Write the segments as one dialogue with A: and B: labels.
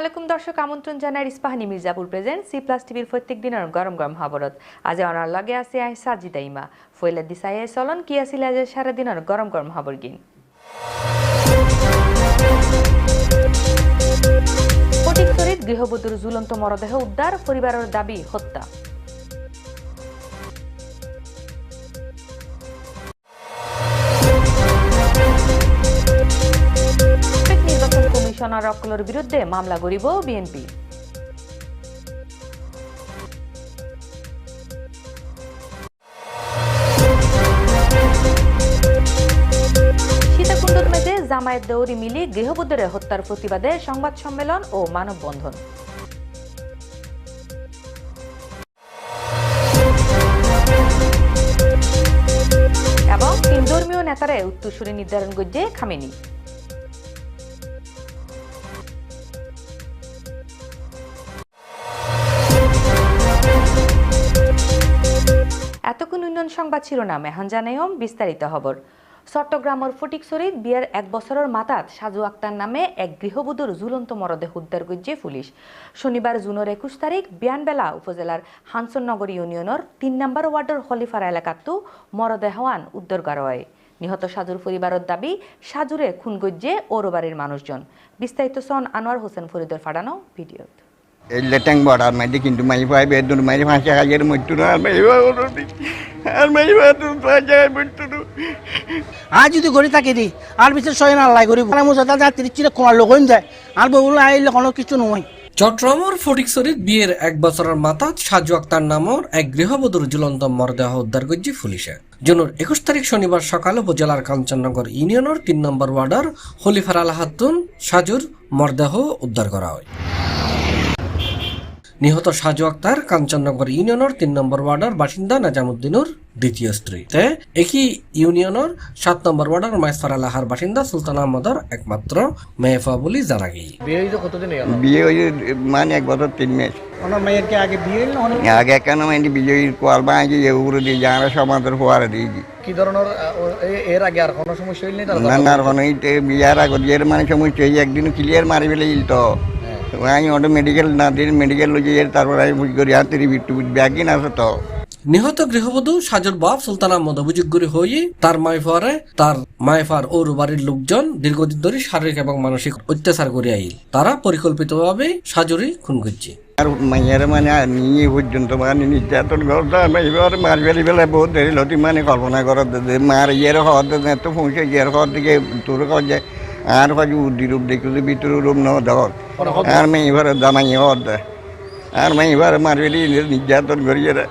A: আলাইকুম দর্শক, আমন্ত্রণ জানাই Ispahani Mirzapur present, C plus টিভির প্রত্যেক দিনের গরম গরম খবরত আজ অনার লগে আছে আই সাজিদা ইমা। ফইলে দিসাই চলন কি আছিল আজ সারা দিনের গরম গরম খবর গিন। ফটিকছড়িত গৃহবধূর ঝুলন্ত মরদেহ উদ্ধার, পরিবারের দাবি হত্যা। কমিশনার অকলের বিরুদ্ধে মামলা গড়িব বিএনপি। জামায়াত দৌরি মিলি গৃহবধূরে হত্যার প্রতিবাদে সংবাদ সম্মেলন ও মানববন্ধন। এবং তিন ধর্মীয় নেতারে উত্তরসূরি নির্ধারণ করছে খামেনি। উন্নয়ন সংবাদ শিরোনাম এখন জানাইম বিস্তারিত খবর। চট্টগ্রামের ফটিকছড়িত বিয়ের এক বছরের মাতাত সাজু আক্তার নামে এক গৃহবধূর ঝুলন্ত মরদেহ উদ্ধার করছে পুলিশ। শনিবার জুনের একুশ তারিখ বিয়ানবেলা উপজেলার হানসননগর ইউনিয়নের তিন নম্বর ওয়ার্ডের হলিফারা এলাকাতো মরদেহওয়ান উদ্ধার করা হয়। নিহত সাজুর পরিবারের দাবি সাজুরে খুন গজ্জে ওরবাড়ির মানুষজন বিস্তারিত সন আনোয়ার হোসেন ফরিদের ফাটানো ভিডিওত
B: এই লেটেং বর্ডার মাইদি কিন্তু মাই পাই বেদুর মাই ফাঁসে হাজার মৃত্যু না আর মাই বাবা আর মাই বাবা পাঁচ জায়গায় মৃত্যু
C: আর যদি গড়ি থাকে দি আর বিচার সয় না আল্লাহ গরিব মুসা দাদা তিরিচিরে কোমার লোক যায় আর বউলা আইলে কোনো কিছু নয়
D: চট্টগ্রামের ফটিকছড়িত বিয়ের এক বছরের মাথা সাজু আক্তার নামর এক গৃহবধূর ঝুলন্ত মরদেহ উদ্ধার করছে পুলিশে জুনের একুশ তারিখ শনিবার সকালে উপজেলার কাঞ্চননগর ইউনিয়নের তিন নম্বর ওয়ার্ডের হলিফার আল হাতুন সাজুর মরদেহ উদ্ধার করা হয়। নিহত সাজু আক্তার কাঞ্চননগর ইউনিয়নের তিন নম্বর ওয়ার্ডের বাসিন্দা নাজামুদ্দিনুর দ্বিতীয় স্ত্রী তে একই ইউনিয়নের সাত নম্বর ওয়ার্ডের মাইসফার আলাহার বাসিন্দা সুলতান আহমদর একমাত্র মেয়েফা বলি জানা গিয়ে
B: বিয়ে হয়ে মানে এক বছর তিন মাস।
C: ওনার মেয়ের কি আগে বিয়ে হইল না
B: আগে কেন মাইনি বিজয়ীর কোয়াল বাঁধি এগুলো দিয়ে যারা সমাজের ফোয়ারে দিয়েছি।
E: কি ধরনের এ- এর আগে আর কোনো সমস্যা হইল তার
B: না না কোনো বিয়ার আগে বিয়ের মানে সমস্যা একদিন ক্লিয়ার মারি ফেলে ইল তো। আমি ওটা মেডিকেল না দিন মেডিকেল লই তারপর আমি বুঝ করি হাতে বিট্টু ব্যাগিন আছে তো।
D: নিহত গৃহবধূ সাজুর বাপ সুলতান আহমদ অভিযোগ করে হয়ে তার মাইফারে তার মাইফার ওর বাড়ির লোকজন দীর্ঘদিন ধরে শারীরিক এবং মানসিক অত্যাচার করে আইল। তারা পরিকল্পিতভাবে সাজুরি খুন করছে।
B: আর মাইয়ারে মানে নিয়ে পর্যন্ত মানে নির্যাতন করতে এবার মার ফেলি ফেলে বহুত দেরি লতি মানে কল্পনা করার দে মার ইয়ের হওয়ার এত পৌঁছে ইয়ের হওয়ার দিকে তোর কর যে আর কাজে উদ্দি রূপ দেখি ভিতর রূপ ন ধর আর মেয়ে এবার দামাই হওয়ার দে আর মেয়ে এবার মার ফেলি নির্যাতন করিয়ে রে।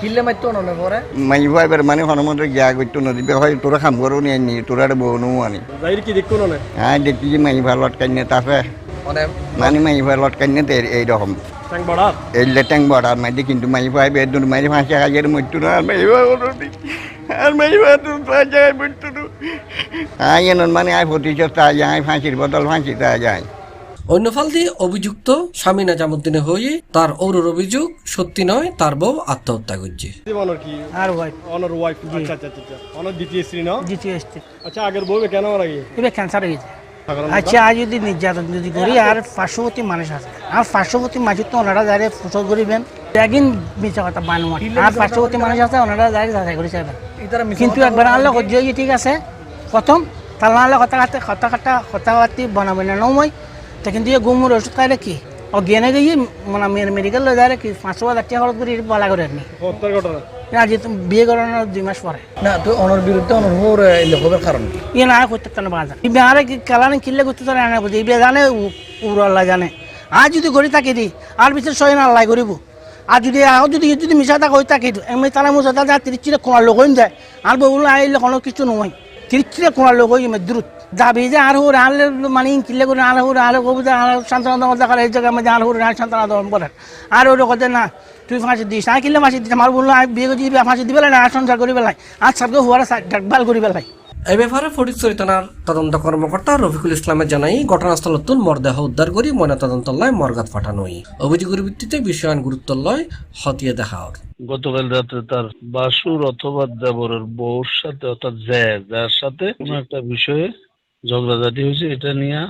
E: কিল্লে মারতো না পরে?
B: মাই ভাই এবার মানে হনুমন্ত্র গিয়া করতো নদী হয় তোরা খাম করো নিয়ে নি তোরা আনি।
E: যাই কি দেখতো না
B: হ্যাঁ দেখছি যে মাই ভাই লটকাই নিয়ে তাছে
E: মানে?
B: মানে মাই ভাই লটকাই নিয়ে এইরকম
E: ট্যাং বড়ার
B: এই লেটেং বর্ডার মাইদি কিন্তু মাই পাই বেদুর মাই ফাঁসে হাজার মৃত্যু না আর মাই আর মাই বাদুর পাঁচ জায়গায় মৃত্যু মানে আই প্রতিশোধ তা যায় ফাঁসির বদল ফাঁসি তা যায়।
D: অন্য ফাল দিয়ে অভিযুক্ত স্বামী নাজামুদ্দিনে হয়ে তার ওর অভিযোগ সত্যি নয় তার বউ আত্মহত্যা করছে।
F: অনর কি?
C: আর ভাই
F: অনর ওয়াইফ আচ্ছা আচ্ছা আচ্ছা অনর দ্বিতীয় স্ত্রী না?
C: দ্বিতীয় স্ত্রী।
F: আচ্ছা আগের বউ কেন মারা গিয়ে
C: এবার ক্যান্সার আচ্ছা আজ যদি নির্যাতন যদি করি আর পার্শ্ববর্তী মানুষ আছে। আর পার্শ্ববর্তী মানুষ তো ওনারা যারে ফসল করিবেন একদিন মিথ্যা কথা বানোয়ার আর পার্শ্ববর্তী মানুষ আছে ওনারা যারে যাচাই করে চাইবেন। কিন্তু একবার আনলে সহ্য ঠিক আছে প্রথম তার নাহলে কথা কাটতে কথা কাটা কথা কাটি বানাবে না নয় তা কিন্তু এই গুমুর ওষুধ খাইলে কি? ও গেনে গিয়ে মানে মেডিকেল লয়ে যায় কি? পাঁচশো হাজার টাকা খরচ করে বলা করে নি আজি বিয়ে করানোর দুই মাস পরে।
E: না তো অনর বিরুদ্ধে অনর হোর লেখকের কারণ কি?
C: ইয়ে না করতে কেন বাজার। এই বিহারে কি কালানি কিনলে করতে তারা আনা বুঝি। ইবে জানে উড় আল্লাহ জানে। আর যদি গড়ি থাকে দি আর বিচার সয় না আল্লাহ করিব। আর যদি আও যদি যদি মিশা থাকা হয়ে থাকে এমনি তারা মুসা যা তিরিচিরে কোনার লোক হয়ে যায়। আর বউল আইলে কোনো কিছু নয়। তিরিচিরে কোনার লোক হয়ে দ্রুত। দাবি যে আর হুর আনলে মানে কিনলে করে আর হুর আর কবি দেখার এই মধ্যে আর হুর আর সান্ত্বনা দমন করে। আর ওটা কথা না, তুই না কিনলে ফাঁসি দিস, আমার বলল আমি বিয়ে করছি ফাঁসি দিবে না, আর সংসার করি বেলাই আর সবকে হওয়ার দেখভাল করি বেলাই
D: এ ব্যাপারে ফটিকছড়ি থানার তদন্ত কর্মকর্তা রফিকুল ইসলামের জানাই ঘটনাস্থলতুন মরদেহ উদ্ধার করি ময়না তদন্ত লয় মর্গাত পাঠানো হয় অভিযোগের ভিত্তিতে গুরুত্ব লয় হতিয়ে দেখা
G: গতকাল রাতে তার বাসুর অথবা দেবরের বউর সাথে, অর্থাৎ জ্যা যার সাথে কোনো একটা বিষয়ে ঝগড়াঝাটি হয়েছে, এটা নিয়ে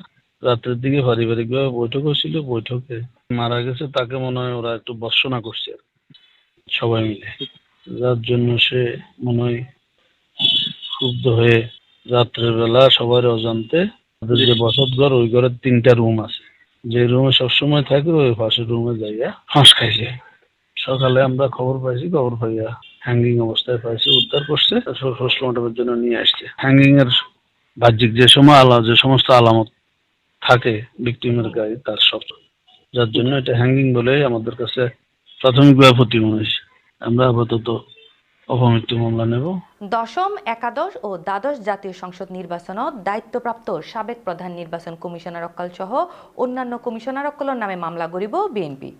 G: রাত্রের দিকে পারিবারিকভাবে বৈঠক হয়েছিল। বৈঠকে মারা গেছে, তাকে মনে হয় ওরা একটু বর্ষনা করছে। সবাই মিলে। যার জন্য সে মনে হয় ক্ষুব্ধ হয়ে রাত্রের বেলা সবার অজান্তে ওদের যে বসত ঘর, ওই ঘরের তিনটা রুম আছে। যে রুমে সবসময় থাকে, ওই পাশের রুমে যাইয়া ফাঁস খাইছে সকালে আমরা খবর পাইছি, খবর পাইয়া হ্যাঙ্গিং অবস্থায় পাইছি, উদ্ধার করছে পোস্টমর্টমের জন্য নিয়ে আসছে। হ্যাঙ্গিং এর বাহ্যিক যে সময় আলা যে সমস্ত আলামত থাকে ভিক্টিমের গায়ে, তার সব। যার জন্য এটা হ্যাঙ্গিং বলে আমাদের কাছে প্রাথমিকভাবে প্রতি মনে আমরা আপাতত অপমৃত্যু মামলা নেব।
A: দশম, একাদশ ও দ্বাদশ জাতীয় সংসদ নির্বাচনত দায়িত্বপ্রাপ্ত সাবেক প্রধান নির্বাচন কমিশনার অক্কাল সহ অন্যান্য কমিশনার অক্কলর নামে মামলা গরিব বিএনপি।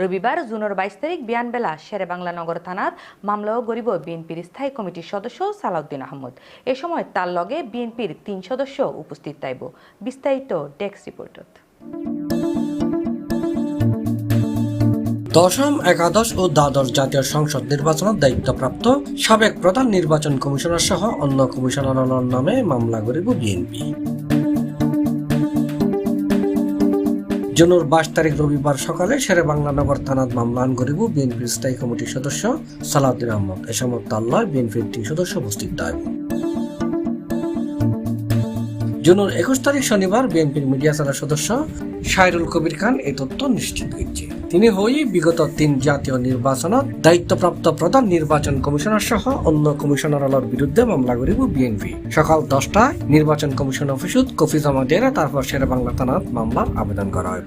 A: রবিবার, জুনের বাইশ তারিখ, বিয়ানবেলা, শেরেবাংলা নগর থানার মামলাও গরিব বিএনপির স্থায়ী কমিটির সদস্য সালাউদ্দিন আহমদ। এ সময় তার লগে বিএনপির তিন সদস্য উপস্থিত তাইব বিস্তারিত ডেস্ক রিপোর্টত।
D: দশম, একাদশ ও দ্বাদশ জাতীয় সংসদ নির্বাচনের দায়িত্বপ্রাপ্ত সাবেক প্রধান নির্বাচন কমিশনার সহ অন্য কমিশনারের নামে মামলা করিব বিএনপি। জুনের বাইশ তারিখ রবিবার সকালে শেরে বাংলা নগর থানাত মামলা আন করিব বিএনপির স্থায়ী কমিটির সদস্য সালাউদ্দিন আহমদ। এ সময় বিএনপির তিন সদস্য উপস্থিত হয়। জুনের একুশ তারিখ শনিবার বিএনপির মিডিয়া সেলের সদস্য শাহরুল কবির খান এই তথ্য নিশ্চিত করেছে তিনি হৈ বিগত তিন জাতীয় নির্বাচনত দায়িত্বপ্রাপ্ত প্রধান নির্বাচন কমিশনার সহ অন্য কমিশনারালর বিরুদ্ধে মামলা করিব বিএনপি। সকাল দশটায় নির্বাচন কমিশন অফিসত কফি জমা দিয়ে তারপর শেরে বাংলা থানাত মামলার আবেদন করা হয়।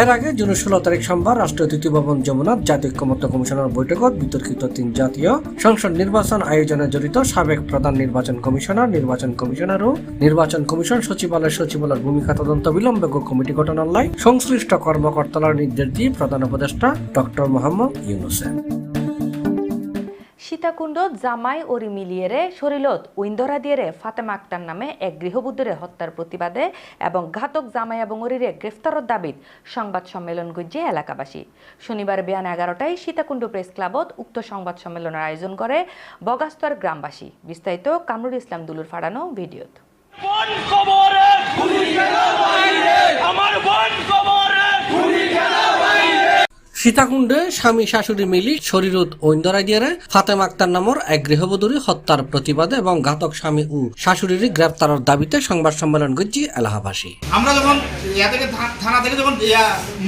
D: এর আগে জুন ষোলো তারিখ সোমবার রাষ্ট্রীয় ভবন যমুনাথ জাতীয় ঐক্যমত্য কমিশনের বৈঠকত বিতর্কিত তিন জাতীয় সংসদ নির্বাচন আয়োজনে জড়িত সাবেক প্রধান নির্বাচন কমিশনার নির্বাচন কমিশনার ও নির্বাচন কমিশন সচিবালয় সচিবালয়ের ভূমিকা তদন্ত বিলম্বে কমিটি ঘটনার লাই সংশ্লিষ্ট কর্মকর্তার নির্দেশ দিয়ে প্রধান উপদেষ্টা ডক্টর মোহাম্মদ ইউনুসেন।
A: সীতাকুণ্ড জামাই ওরি মিলিয়েরে শরীলত উইন্দরা দিয়েরে ফাতেমা আক্তার নামে এক গৃহবধূরে হত্যার প্রতিবাদে এবং ঘাতক জামাই এবং ওরিরে গ্রেফতারের দাবিত সংবাদ সম্মেলন গজ্জে এলাকাবাসী। শনিবার বিয়ান এগারোটায় সীতাকুণ্ড প্রেস ক্লাবত উক্ত সংবাদ সম্মেলনের আয়োজন করে বগাস্তর গ্রামবাসী বিস্তারিত কামরুল ইসলাম দুলুর ফাড়ানো ভিডিওত
H: বোন কবরে আমার বোন কবরে
D: সীতাকুণ্ডে স্বামী শাশুড়ি মিলি শরীরত ঐন্দরাই দিয়ে ফাতেমা আক্তার নামর এক গৃহবধূরী হত্যার প্রতিবাদে এবং ঘাতক স্বামী ও শাশুড়ির গ্রেপ্তারের দাবিতে সংবাদ সম্মেলন করছি এলাহাবাসী।
I: আমরা যখন থেকে থানা থেকে যখন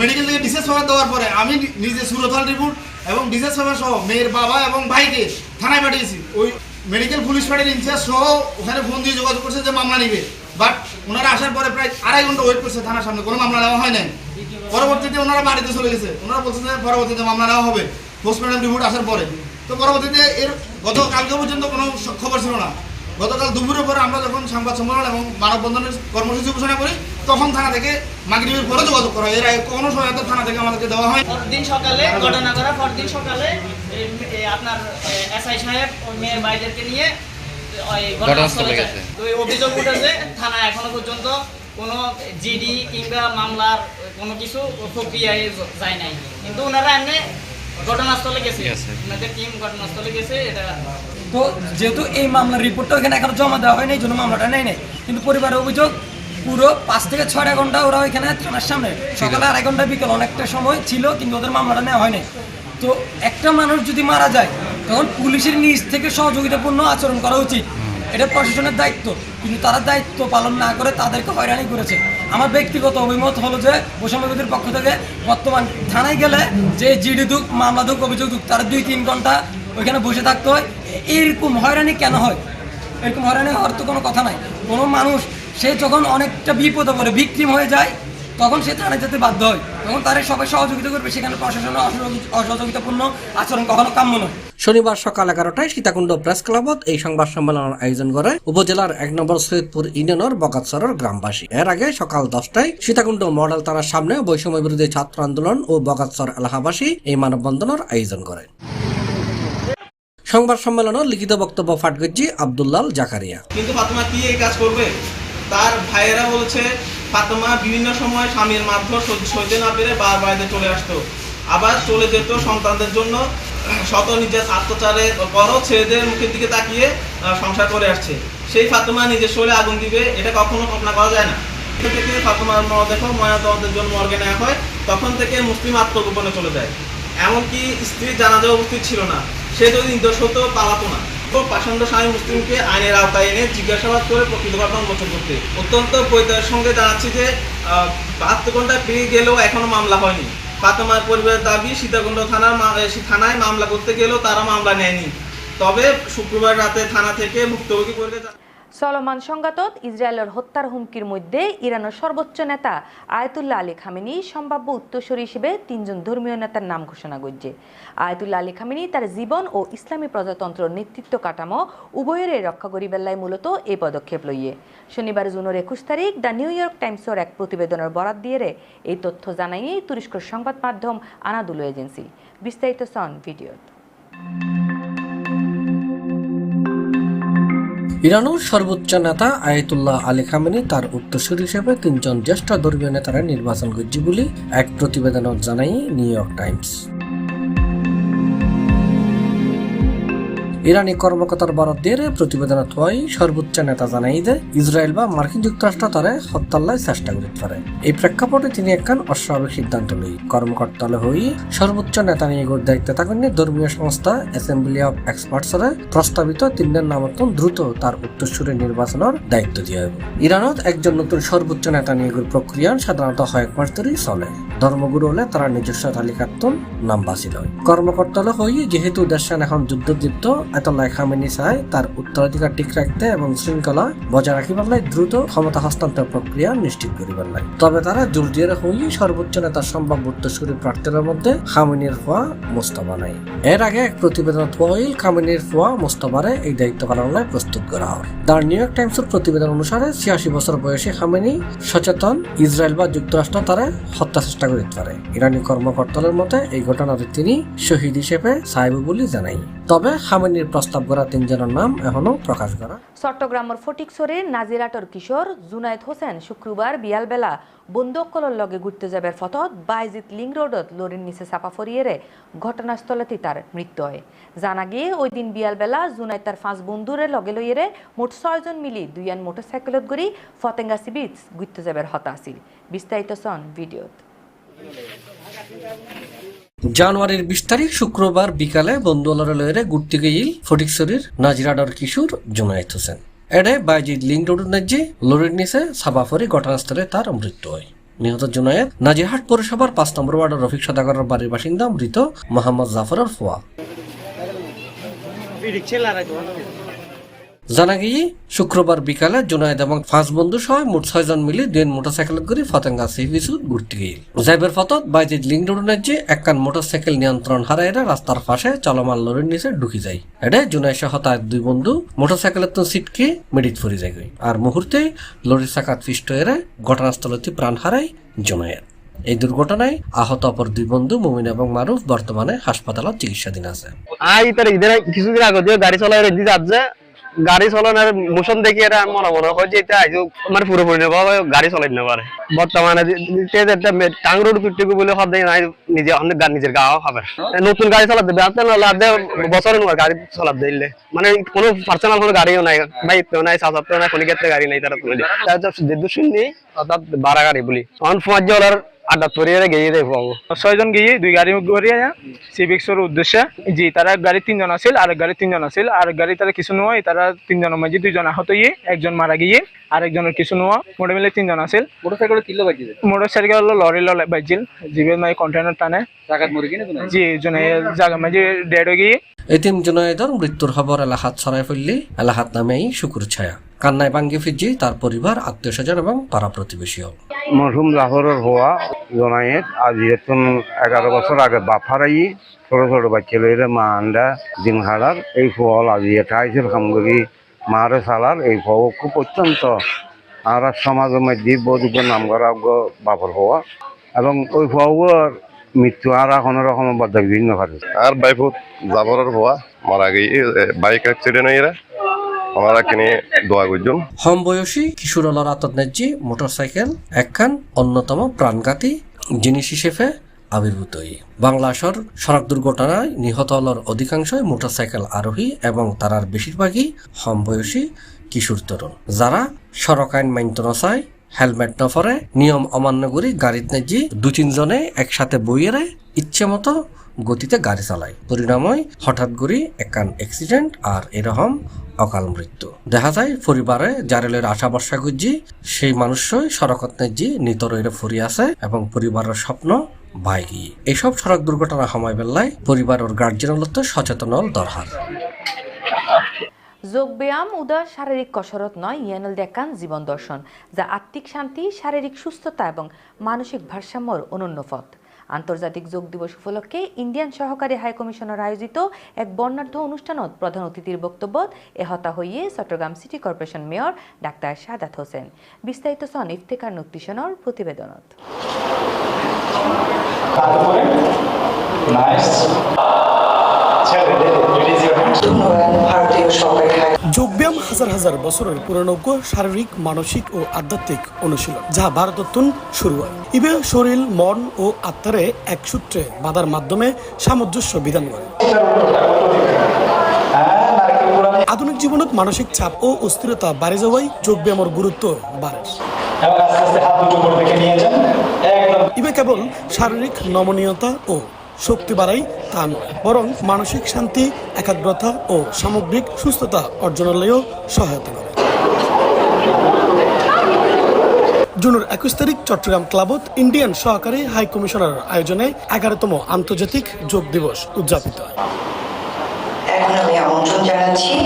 I: মেডিকেল থেকে ডিসেস খবর দেওয়ার পরে আমি নিজে সুরতল রিপোর্ট এবং ডিসেস খবর সহ মেয়ের বাবা এবং ভাইকে থানায় পাঠিয়েছি। ওই মেডিকেল পুলিশ পার্টির ইনচার্জ সহ ওখানে ফোন দিয়ে যোগাযোগ করছে যে মামলা নিবে। বাট ওনারা আসার পরে প্রায় আড়াই ঘণ্টা ওয়েট করছে থানার সামনে, কোনো মামলা নেওয়া হয় নাই। পরবর্তীতে ওনারা বাড়িতে চলে গেছে। ওনারা বলছে যে পরবর্তীতে মামলা নেওয়া হবে পোস্টমর্টম রিপোর্ট আসার পরে। তো পরবর্তীতে এর গত কালকে পর্যন্ত কোনো খবর ছিল না। গতকাল দুপুরের পরে আমরা যখন সংবাদ সম্মেলন এবং মানববন্ধনের কর্মসূচি ঘোষণা করি, তখন থানা থেকে মাগরিবের পরে যোগাযোগ করা হয়। এর আগে কোনো সহায়তা থানা থেকে আমাদেরকে দেওয়া হয়
J: পরদিন সকালে ঘটনা করা পরদিন সকালে আপনার এসআই সাহেব মেয়ের বাইদেরকে নিয়ে ঘটনাস্থলে তো অভিযোগ উঠেছে থানা এখনও পর্যন্ত কোনো জিডি কিংবা মামলার কোনো কিছু প্রক্রিয়ায় যায় নাই। কিন্তু ওনারা এমনি ঘটনাস্থলে গেছে। ওনাদের টিম ঘটনাস্থলে গেছে এটা
E: তো যেহেতু এই মামলার রিপোর্টটা এখানে এখনও জমা দেওয়া হয়নি এই জন্য মামলাটা নেই নাই কিন্তু পরিবারের অভিযোগ পুরো পাঁচ থেকে ছয়টা ঘণ্টা ওরা ওইখানে থানার সামনে। সকালে আড়াই ঘণ্টা বিকেল অনেকটা সময় ছিল কিন্তু ওদের মামলাটা নেওয়া হয়নি। তো একটা মানুষ যদি মারা যায়, তখন পুলিশের নিজ থেকে সহযোগিতাপূর্ণ আচরণ করা উচিত। এটা প্রশাসনের দায়িত্ব, কিন্তু তারা দায়িত্ব পালন না করে তাদেরকে হয়রানি করেছে। আমার ব্যক্তিগত অভিমত হলো যে বৈষম্যবিধির পক্ষ থেকে বর্তমান থানায় গেলে যে জিডি দুক, মামলা দুক, অভিযোগ দুক, তারা দুই তিন ঘণ্টা ওইখানে বসে থাকতে হয়। এরকম হয়রানি কেন হয়? এরকম হয়রানি হওয়ার তো কোনো কথা নাই। কোনো মানুষ, সে যখন অনেকটা বিপদে পড়ে ভিক্টিম হয়ে যায় তখন সে থানায় যেতে বাধ্য হয়। তখন তারা সবাই সহযোগিতা করবে সেখানে প্রশাসনের অসহযোগিতাপূর্ণ আচরণ কখনো কাম্য নয়।
D: শনিবার সকাল এগারোটায় সীতাকুণ্ড প্রেস ক্লাবত এই সংবাদ সম্মেলনের আয়োজন করে উপজেলার এক নম্বর সৈয়দপুর ইউনিয়নের বগাতসরের গ্রামবাসী। এর আগে সকাল দশটায় সীতাকুণ্ড মডেল থানার সামনে বৈষম্য বিরোধী ছাত্র আন্দোলন ও বগাতসর এলাকাবাসী এই মানববন্ধনের আয়োজন করে। সংবাদ সম্মেলনে লিখিত বক্তব্য ফাটগজ্জি আবদুল্লাল জাকারিয়া।
K: কিন্তু ফাতেমা কি এই কাজ করবে? তার ভাইয়েরা বলছে ফাতেমা বিভিন্ন সময় স্বামীর মাধ্যমে সইতে না পেরে বার বাড়িতে চলে আসতো। আবার চলে যেত সন্তানদের জন্য শত নিজের আত্মচারের পরও ছেলেদের মুখের দিকে তাকিয়ে সংসার করে আসছে। সেই ফাতেমা নিজের শরীরে আগুন দিবে, এটা কখনো কল্পনা করা যায় না। থেকে ফাতেমার মরদেহ ময়নাতদন্তের জন্য মর্গে নেওয়া হয়, তখন থেকে মুসলিম আত্মগোপনে চলে যায়। এমনকি স্ত্রী জানাজা উপস্থিত ছিল না। সে যদি নির্দোষ হতো, পালাতো না। পাষণ্ড স্বামী মুসলিমকে আইনের আওতায় এনে জিজ্ঞাসাবাদ করে প্রকৃত ঘটনা উন্মোচন করতে। অত্যন্ত পরিতার সঙ্গে জানাচ্ছি যে বাহাত্তর ঘণ্টা পেরিয়ে গেলেও এখনও মামলা হয়নি। ফাতেমার পরিবারের দাবি, সীতাকুণ্ড থানার থানায় মামলা করতে গেলেও তারা মামলা নেয়নি। তবে শুক্রবার রাতে থানা থেকে ভুক্তভোগী পরিবার
A: চলমান সংঘাতত ইসরায়েলের হত্যার হুমকির মধ্যে ইরানের সর্বোচ্চ নেতা আয়তুল্লাহ আলী খামেনি সম্ভাব্য উত্তরসূরি হিসেবে তিনজন ধর্মীয় নেতার নাম ঘোষণা করছে। আয়তুল্লাহ আলী খামেনি তার জীবন ও ইসলামী প্রজাতন্ত্র নেতৃত্ব কাঠামো উভয়ের রক্ষা করিবেল্লাই মূলত এই পদক্ষেপ লইয়ে। শনিবার জুনের একুশ তারিখ দ্য নিউ ইয়র্ক টাইমসের এক প্রতিবেদনের বরাত দিয়ে এই তথ্য জানাই তুরস্কর সংবাদ মাধ্যম আনাদুলো এজেন্সি। বিস্তারিত সন ভিডিওত।
D: ইরানের সর্বোচ্চ নেতা আয়তুল্লাহ আলী খামেনি তার উত্তরসূরি হিসেবে তিনজন জ্যেষ্ঠ ধর্মীয় নেতারা নির্বাচন করছে বলে এক প্রতিবেদনত জানাই নিউ ইয়র্ক টাইমস। ইরানি কর্মকর্তার বরাদ দিয়ে প্রতিবেদনত হয় সর্বোচ্চ নেতা জানাই যে ইসরায়েল বা মার্কিন যুক্তরাষ্ট্র তারে হত্যাল্লায় চেষ্টা করতে পারে এই প্রেক্ষাপটে তিনি একখান অস্বাভাবিক সিদ্ধান্ত লই কর্মকর্তালে হই সর্বোচ্চ নেতা নিয়ে দায়িত্বে থাকেন ধর্মীয় সংস্থা অ্যাসেম্বলি অফ এক্সপার্টসরে প্রস্তাবিত তিনজন নামতন দ্রুত তার উত্তরসূরি নির্বাচনের দায়িত্ব দিয়ে হবে ইরানত একজন নতুন সর্বোচ্চ নেতা নিয়োগের প্রক্রিয়া সাধারণত কয়েক মাস ধরেই চলে। ধর্মগুরু হলে তারা নিজস্ব তালিকাতন নাম বাছিল কর্মকর্তালে হই যেহেতু দেশান এখন যুদ্ধদীপ্ত এতলাই খামেনি চাই, তার উত্তরাধিকার ঠিক রাখতে এবং শৃঙ্খলা বজায় রাখিবার লাই দ্রুত ক্ষমতা হস্তান্তর প্রক্রিয়া নিশ্চিত করিবার লাই তবে তারা জোর দিয়ে হই সর্বোচ্চ নেতার সম্ভাব্য উত্তরসূরি প্রার্থীদের মধ্যে খামেনির ফোয়া মোস্তফা নাই। এর আগে এক প্রতিবেদন হইল খামেনির ফোয়া মোস্তফারে এই দায়িত্ব পালন লাই প্রস্তুত করা হয়। দ্য নিউ ইয়র্ক টাইমসের প্রতিবেদন অনুসারে ছিয়াশি বছর বয়সী খামেনি সচেতন, ইসরায়েল বা যুক্তরাষ্ট্র তারা হত্যা চেষ্টা করিতে পারে। ইরানি কর্মকর্তাদের মতে এই ঘটনাতে তিনি শহীদ হিসেবে সাহেব বলে জানাই। তবে খামেনির প্রস্তাব করা তিনজনের নাম এখনও প্রকাশ করা।
A: চট্টগ্রামের ফটিকছড়ির নাজিরাটর কিশোর, জুনায়েদ হোসেন শুক্রবার বিয়ালবেলা বন্দুককলর লগে ঘুরতে যাবার ফতত বাইজিত লিং রোডত লরির নিচে চাপা ফরিয়েরে ঘটনাস্থলতে তার মৃত্যু হয়। জানা গিয়ে ওই দিন বিয়ালবেলা জুনায়েদ তার পাঁচ বন্ধুরে লগে লইয়েরে মোট ছয়জন মিলি দুইয়ান মোটরসাইকেলত গড়ি ফতেঙ্গাসি বিচ ঘুরতে যাবার হতা আছিল বিস্তারিত সন ভিডিওত।
D: জানুয়ারির বিশ তারিখ শুক্রবার বিকালে বন্ধুয়ালার লয়েরে ঘুরতে গিয়ে ফটিকছড়ির নাজিরাডর কিশোর জুনায়েদ হোসেন। এডে বাইজিদ লিং রোডের নাজ্যে লরির নিচে সাবাফরি ঘটনাস্থলে তার মৃত্যু হয়। নিহত জুনায়েদ নাজিরহাট পৌরসভার পাঁচ নম্বর ওয়ার্ডের রফিক সদাগরের বাড়ির বাসিন্দা মৃত মোহাম্মদ জাফরের ফোয়া জানা গিয়ে শুক্রবার বিকালে জুনায়েদ এবং পাঁচ বন্ধু সহ মোট ছয়জন মিলে দুই মোটরসাইকেল করে ফতেঙ্গা সি বিচুত ঘুরতে গিয়ে যাইবের ফতত বাইজিদ লিং রোডের যে একখান মোটরসাইকেল নিয়ন্ত্রণ হারাইরা রাস্তার পাশে চলমান লরির নিচে ঢুকি যায়। এটা জুনাই সহ তার দুই বন্ধু মোটরসাইকেলের তো সিটকে মেডিট ফুরি যায়। আর মুহূর্তে লরির চাকাত পিষ্ট এরা ঘটনাস্থলতে প্রাণ হারায় জুনায়েদ। এই দুর্ঘটনায় আহত অপর দুই বন্ধু মুমিন এবং মারুফ বর্তমানে হাসপাতালত চিকিৎসাধীন আছে।
F: আই তার ইদের কিছুদিন আগে গাড়ি চলাই রেডি যাচ্ছে গাড়ি চালানোর মোশন দেখি এটা মনে মনে হয় যে এটা আইসো মানে পুরোপুরি নেব গাড়ি চালাই নিতে পারে বর্তমানে টাং রোড তুটতে বলে সব নাই, নিজে অনেক গাড়ি নিজের গাও হবে নতুন গাড়ি চালাতে দেবে আপনি লাদে বছরের নয় গাড়ি চালাতে দিলে। মানে কোনো পার্সোনাল কোনো গাড়িও নাই বাইকতেও নাই সাজাতেও নাই, কোনো ক্ষেত্রে গাড়ি নাই তারা তুলে যেহেতু শুনি অর্থাৎ বাড়া গাড়ি বলি। অন জলার আড্ডা তরিয়ে গিয়ে দেবো
L: ছয়জন গিয়ে দুই গাড়ি গড়িয়ে সিভিক্সের উদ্দেশ্যে। জি তারা এক গাড়ি তিনজন আছিল আর এক গাড়ি তিনজন আছিল। আর এক গাড়ি তারা কিছু নয় তারা তিনজনের মাঝে দুইজন আহত গিয়ে একজন মারা গিয়ে আরেকজনের কিছু নোয়া মোটে মিলে তিনজন আছিল।
M: মোটরসাইকেল কিলো বাজিছে
L: মোটর সাইকেল হলো লরি ললে বাজিল জিবের মাঝে কন্টেনার টানে।
M: জাগাত মরে
L: জি জনে জায়গা মাঝে ডেড হয়ে গিয়ে।
D: এতিম জুনায়েদর মৃত্যুর খবর এলাহাত ছড়াই ফেললি। এলাহাত নামেই শুকুর ছায়া। কান্নায় ভাঙ্গি ফিজি তার পরিবার আত্মীয় স্বজন এবং পাড়া প্রতিবেশীও।
N: মরহুম লাহোরের হওয়া জনায়েত আজ এখন এগারো বছর আগে বাপ হারাই ছোট ছোট বাচ্চা লইলে মা আন্ডা ডিম হারার এই ফল আজি এটা আইসের সামগ্রী মারে সালার। এই ফল খুব অত্যন্ত আর সমাজের মধ্যে বহু নাম করা বাপর হওয়া। এবং ওই ফল মৃত্যু আর কোনো রকম বদ্ধ বিভিন্ন
O: আর বাইফুত জাবরের হওয়া, মারা গিয়ে বাইক অ্যাক্সিডেন্ট হয়ে
D: হম বয়সী সড়ক দুর্ঘটনায় নিহত অধিকাংশই মোটরসাইকেল আরোহী এবং তারার বেশিরভাগই হম বয়সী কিশোর তরুণ। যারা সড়ক আইন মানত নচায় হেলমেট নপরে নিয়ম অমান্য করে গাড়িত নেজি দু তিনজনে একসাথে বইয়েরে ইচ্ছে মতো গতিতে গাড়ি চালায়। পরিণাময় হঠাৎ করে একান অ্যাক্সিডেন্ট আর এরকম অকাল মৃত্যু। দেখা যায়, পরিবারে জারেলের আশা বর্ষা গুজি সেই মানুষই সড়কত নেজি নিতরইরে ফুরি আছে এবং পরিবারের স্বপ্ন বাই গিয়ে এইসব সড়ক দুর্ঘটনা সময় বেলায় পরিবার ওর গার্জেনলত সচেতন দরকার
A: যোগ ব্যায়াম উদয় শারীরিক কসরত নয়, ইয়ানল দেখান জীবন দর্শন, যা আত্মিক শান্তি, শারীরিক সুস্থতা এবং মানসিক ভারসাম্যর অনন্য পথ। আন্তর্জাতিক যোগ দিবস উপলক্ষে ইন্ডিয়ান সহকারী হাই কমিশনার আয়োজিত এক বর্ণাঢ্য অনুষ্ঠানত প্রধান অতিথির বক্তব্যত এহতা হইয়ে Chattogram city corporation mayor doctor Sadat Hossain. বিস্তারিত সন ইফতেকার নক্তিশনের প্রতিবেদনত।
P: যোগব্যায়াম হাজার হাজার বছরের পুরনো শারীরিক মানসিক ও আধ্যাত্মিক অনুশীলন যা ভারতত্বন শুরু হয়। ইবে শরীর মন ও আত্মারে এক সূত্রে বাধার মাধ্যমে সামঞ্জস্য বিধান করে। আধুনিক জীবনত মানসিক চাপ ও অস্থিরতা বাড়ে যাওয়াই যোগব্যায়ামের গুরুত্ব বাড়ে। ইবে কেবল শারীরিক নমনীয়তা ও শক্তি বাড়াই তা নয়, বরং মানসিক শান্তি, একাগ্রতা ও সামগ্রিক সুস্থতা অর্জনেও সহায়তা করে। জুনের একুশ তারিখ চট্টগ্রাম ক্লাবত ইন্ডিয়ান সহকারী হাই কমিশনার আয়োজনে এগারোতম আন্তর্জাতিক যোগ দিবস উদযাপিত হয়।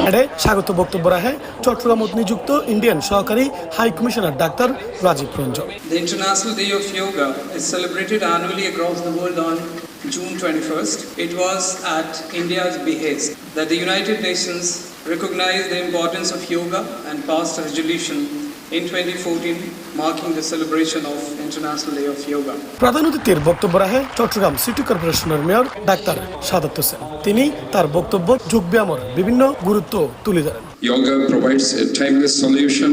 P: এতে স্বাগত বক্তব্য রাখে চট্টগ্রামত নিযুক্ত ইন্ডিয়ান সহকারী high commissioner doctor Rajiv Ranjan
Q: The International Day of Yoga is celebrated annually across the world on June 21st. It was at India's behest that the United Nations recognized the importance of yoga and passed a resolution in 2014 marking the celebration of International Day of Yoga.
P: প্রধান অতিথির বক্তব্য রাখে Chattogram city কর্পোরেশনের mayor doctor Sadat Hossain তিনি তার বক্তব্য যোগব্যায়ামের বিভিন্ন গুরুত্ব তুলে ধরেন
R: Yoga provides a timeless solution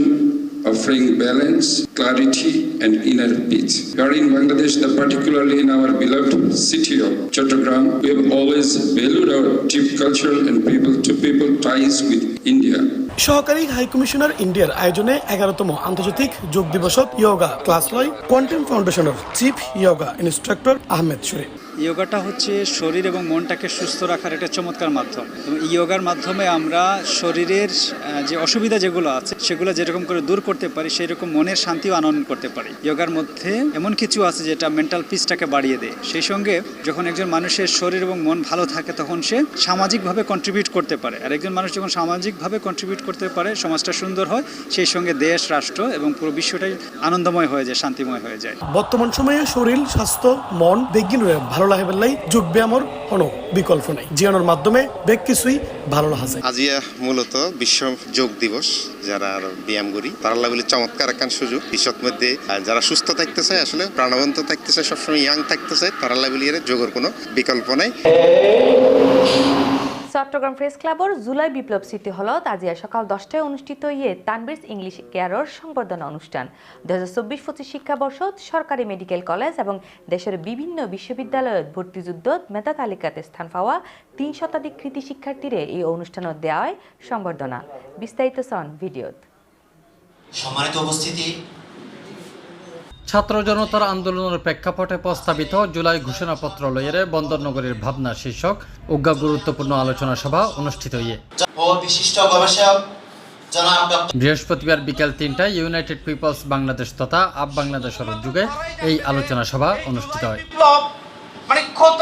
R: offering balance, clarity, and inner peace. Here in Bangladesh, particularly in our beloved city of Chattogram, we have always valued our deep cultural and people-to-people ties with India.
P: সহকারী high commissioner ইন্ডিয়ার আয়োজনে এগারোতম আন্তর্জাতিক যোগ দিবসত yoga class লয়। Quantum ফাউন্ডেশনের chief yoga instructor Ahmed Sharif.
S: ইয়োগাটা হচ্ছে শরীর এবং মনটাকে সুস্থ রাখার একটা চমৎকার মাধ্যম। ইয়োগার মাধ্যমে আমরা শরীরের যে অসুবিধা যেগুলো আছে, সেগুলো যেরকম করে দূর করতে পারি সেই রকম মনের শান্তিও আনয়ন করতে পারি। ইয়োগার মধ্যে এমন কিছু আছে যেটা মেন্টাল পিসটাকে বাড়িয়ে দেয়। সেই সঙ্গে যখন একজন মানুষের শরীর এবং মন ভালো থাকে, তখন সে সামাজিকভাবে কন্ট্রিবিউট করতে পারে। আর একজন মানুষ যখন সামাজিকভাবে কন্ট্রিবিউট করতে পারে সমাজটা সুন্দর হয় সেই সঙ্গে দেশ রাষ্ট্র এবং পুরো বিশ্বটাই আনন্দময় হয়ে যায় শান্তিময় হয়ে যায়।
P: বর্তমান সময়ে শরীর স্বাস্থ্য মন বেগিন ভালো লাগে বেলাই যোগ ব্যায়ামর কোনো বিকল্প নেই। জিয়ানোর মাধ্যমে বেগ কিছুই ভালো লাগা যায়
T: আজিয়া মূলত বিশ্ব যোগ দিবস যারা আর ব্যায়াম করি তারা লাগলে চমৎকার একখান সুযোগ। বিশ্বত মধ্যে যারা সুস্থ থাকতে চায় আসলে প্রাণবন্ত থাকতে চায় সবসময় ইয়াং থাকতে চায় তারা লাগলে এর যোগের কোনো বিকল্প নাই।
A: চট্টগ্রাম প্রেস ক্লাবর জুলাই বিপ্লব স্মৃতি হলত আজি সকাল দশটায় অনুষ্ঠিত ইয়ে তানবিরস ইংলিশ কেয়ারর সংবর্ধনা অনুষ্ঠান। দু হাজার চব্বিশ পঁচিশ শিক্ষাবর্ষত সরকারি মেডিকেল কলেজ এবং দেশের বিভিন্ন বিশ্ববিদ্যালয়ত ভর্তি যুদ্ধত মেধা তালিকাতে স্থান পাওয়া তিন শতাধিক কৃতি শিক্ষার্থীরে এই অনুষ্ঠানত দেওয়া হয় সংবর্ধনা। বিস্তারিত সন ভিডিওত।
U: সম্মানিত উপস্থিতি
V: ছাত্র জনতার আন্দোলনের প্রেক্ষাপটে প্রস্তাবিত জুলাই ঘোষণাপত্র লয়ের বন্দরনগরের ভাবনা শীর্ষক উজ্ঞা গুরুত্বপূর্ণ আলোচনা সভা অনুষ্ঠিত হইয়ে।
U: বিশিষ্ট গবেষক
V: বৃহস্পতিবার বিকেল তিনটায় ইউনাইটেড পিপলস বাংলাদেশ তথা আপ বাংলাদেশের উদ্যোগে এই আলোচনা সভা অনুষ্ঠিত হয়
U: মানে কত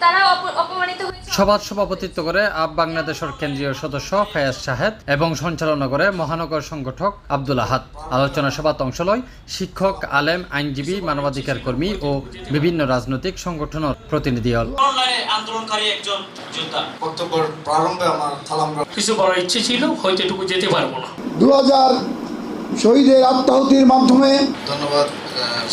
W: তারা অপ- অপমানিত হয়েছে
V: সভার সভাপতিত্ব করে আপ বাংলাদেশের কেন্দ্রীয় সদস্য ফয়াজ শাহেদ এবং সঞ্চালনা করে মহানগর সংগঠক আব্দুল আহাদ। আলোচনা সভাত অংশ লয় শিক্ষক আলেম আইনজীবী মানবাধিকার কর্মী ও বিভিন্ন রাজনৈতিক সংগঠনের প্রতিনিধি হল।
H: অনলাইনে আন্দোলনকারী একজন যোদ্ধা।
I: বক্তব্যের প্রারম্ভে আমার সালাম
H: কিছু বড় ইচ্ছে ছিল হয়তো এটুকু যেতে পারব না।
X: দু হাজার শহীদের আত্মাহুতির মাধ্যমে
Y: ধন্যবাদ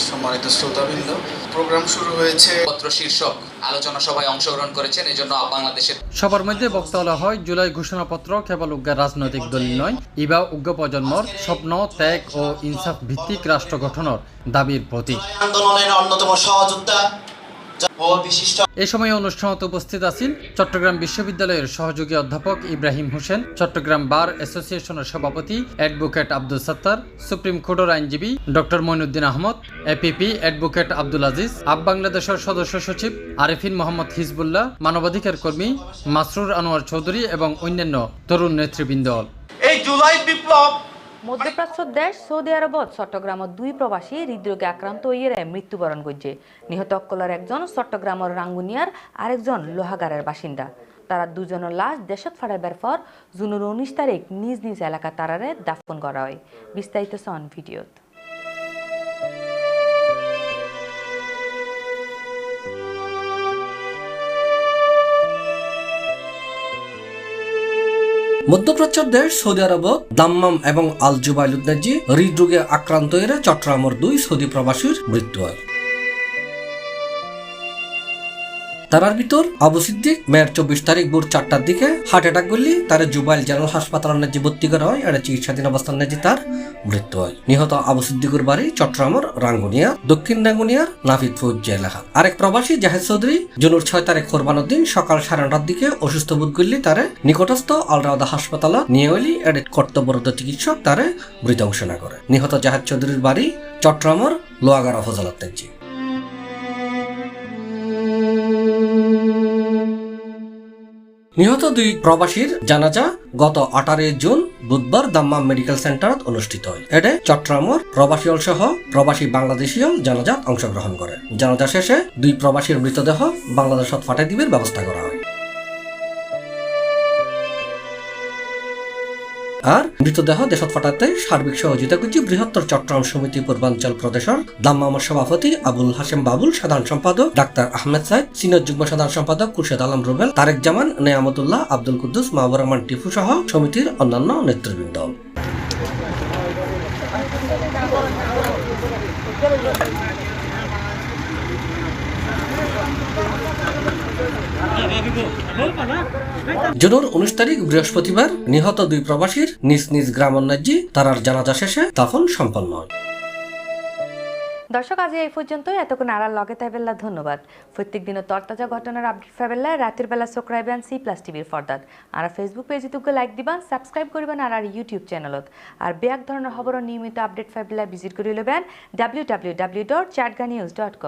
Y: সম্মানিত শ্রোতাবৃন্দ। প্রোগ্রাম শুরু হয়েছে। পত্র শীর্ষক আলোচনা সভায় অংশগ্রহণ করেছেন এজন্য বাংলাদেশের
V: সবার মধ্যে বক্তব্য হয় জুলাই ঘোষণাপত্র কেবল উজ্ঞা রাজনৈতিক দল নয় ইবা উজ্ঞ প্রজন্মর স্বপ্ন ত্যাগ ও ইনসাফ ভিত্তিক রাষ্ট্র গঠনের দাবির প্রতীক।
U: আন্দোলনের অন্যতম সহযোদ্ধা
V: এ সময় অনুষ্ঠানত উপস্থিত আছেন চট্টগ্রাম বিশ্ববিদ্যালয়ের সহযোগী অধ্যাপক ইব্রাহিম হোসেন, চট্টগ্রাম বার অ্যাসোসিয়েশনের সভাপতি অ্যাডভোকেট আব্দুল সত্তার, সুপ্রিম কোর্টের আইনজীবী doctor Moinuddin Ahmed, APP advocate Abdul Aziz আব বাংলাদেশের সদস্য সচিব আরিফিন মোহাম্মদ হিজবুল্লাহ, মানবাধিকার কর্মী মাসরুর আনোয়ার চৌধুরী এবং অন্যান্য তরুণ নেতৃবৃন্দ।
I: এই জুলাই বিপ্লব
A: মধ্যপ্রাচ্য দেশ সৌদি আরবত চট্টগ্রামত দুই প্রবাসী হৃদরোগে আক্রান্ত হইয়ের মৃত্যুবরণ করছে নিহত অক্কলার একজন চট্টগ্রামের রাঙ্গুনিয়ার আরেকজন লোহাগারের বাসিন্দা। তারা দুজনের লাশ দেশত ফাড়াইবার পর জুনের উনিশ তারিখ নিজ নিজ এলাকা তারারে দাফন করা হয়। বিস্তারিত সন ভিডিওত।
D: মধ্যপ্রাচ্যের দেশ সৌদি আরব, দাম্মাম এবং আল জুবাইল উদ্দাজি হৃদরোগে আক্রান্ত এরা চট্টগ্রামের দুই সৌদি প্রবাসীর মৃত্যু হয়। তারার ভিতর আবু সিদ্দিক মেয়ের চব্বিশ তারিখ ভোর চারটার দিকে হার্ট অ্যাটাক করলে তার জুবাইল জেনারেল হাসপাতাল নাজি ভর্তি করা হয় এটা চিকিৎসাধীন অবস্থান নাজি তার মৃত্যু হয়। নিহত আবু সিদ্দিকুর বাড়ি চট্টগ্রামের রাঙ্গুনিয়া, দক্ষিণ রাঙ্গুনিয়ার নাফিদপুর এলাকা আরেক প্রবাসী জাহেদ চৌধুরী জুনুর ছয় তারিখ কোরবানোর দিন সকাল সাড়ে নটার দিকে অসুস্থ বোধ করলে তারে নিকটস্থ আলরাওদা হাসপাতাল নিয়ে হইলি এডেট কর্তব্যরত চিকিৎসক তারে মৃত ঘোষণা করে। নিহত জাহেদ চৌধুরীর বাড়ি চট্টগ্রামের লোয়াগাড়া উপজেলার নিহত দুই প্রবাসীর জানাজা গত আঠারোই জুন বুধবার দাম্মা মেডিকেল সেন্টার অনুষ্ঠিত হয়। এটে চট্টগ্রামের প্রবাসী সহ প্রবাসী বাংলাদেশীয় জানাজাত অংশগ্রহণ করে। জানাজা শেষে দুই প্রবাসীর মৃতদেহ বাংলাদেশত ফাটাই দিবের ব্যবস্থা করা হয়। আর মৃতদেহ দেশত ফাটাতে সার্বিক সহযোগিতা করছে বৃহত্তর চট্টগ্রাম সমিতি পূর্বাঞ্চল প্রদেশের দাম্মামের সভাপতি আবুল হাসেম বাবুল, সাধারণ সম্পাদক ডাক্তার আহমেদ সাইদ সিনিয়র যুগ্ম সাধারণ সম্পাদক কুরশেদ আলম রুবেল, তারেক জামান, নেয়ামতুল্লাহ আব্দুল কুদ্দুস, মাহবুর রহমান টিপু সহ সমিতির অন্যান্য নেতৃবৃন্দ। জুনের উনিশ তারিখ বৃহস্পতিবার নিহত দুই প্রবাসীর নিজ নিজ গ্রাম তারার জানাজা শেষে তখন সম্পন্ন
A: দর্শক, আজ এই পর্যন্তই। এতক্ষণ আড়ার লগে তাইবেল্লা ধন্যবাদ। প্রত্যেক দিনের তরতাজা ঘটনার আপডেট পাইবেল্লা রাতের বেলা সাবস্ক্রাইবেন সি প্লাস টিভির ফর্দাত আর ফেসবুক পেজে তুকে লাইক দিবা সাবস্ক্রাইব করবেন আর আর ইউটিউব চ্যানেলত। আর বেয়াক ধরনের খবর নিয়মিত আপডেট পাইবেল্লা ভিজিট করে লবেন W W W dot Chatga news dot com